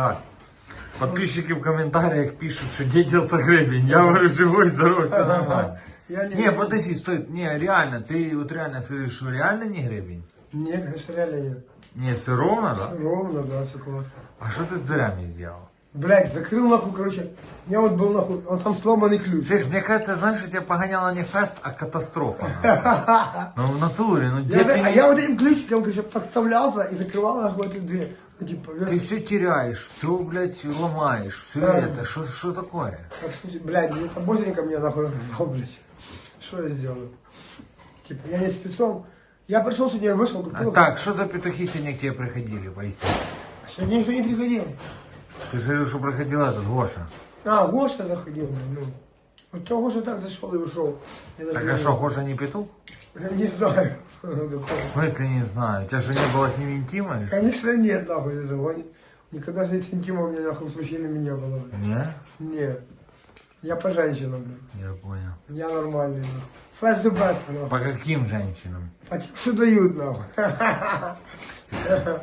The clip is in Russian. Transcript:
Так. Подписчики в комментариях пишут, что дедился гребень. Я говорю, живой, здоровый, все нормально. Я не... Не, подожди, стой. Не, реально, ты вот реально скажешь, что реально не гребень? Нет, конечно, реально нет. Нет, все ровно, да? Ровно, да, все классно. А что ты с дырями сделал? Блять, закрыл нахуй, короче. Меня вот был нахуй, он там сломанный ключ. Слышь, мне кажется, знаешь, что тебя погоняла не фест, а катастрофа. нахуй. Ну, в натуре, ну где Я, ты... за- а я вот этим ключиком, короче, подставлял туда и закрывал нахуй эту дверь. Ну, типа, Ты все теряешь, все, блядь, ломаешь, все Да. это, что, что такое? Так что, блядь, это боженька меня нахуй наказал, блядь. Что я сделаю? Типа, я не спецом. Я пришел сегодня, вышел, А купил. так, что за петухи сегодня к тебе приходили, поясни? Сегодня никто не приходил. Ты же говорил, что приходил этот Гоша. А, Гоша заходил, блядь, ну. Вот то Гоша так зашел и ушел. Так не а что, Гоша не петух? Не знаю. В смысле не знаю? У тебя же не было с ним интима? или что? Конечно нет, нахуй. Он- Никогда с этим интимом у меня нахуй с мужчинами не было. блядь. Не? Нет. Я по женщинам, блядь. Я понял. Я нормальный, нахуй. First the best, нахуй. По каким женщинам? А те, что дают, нахуй.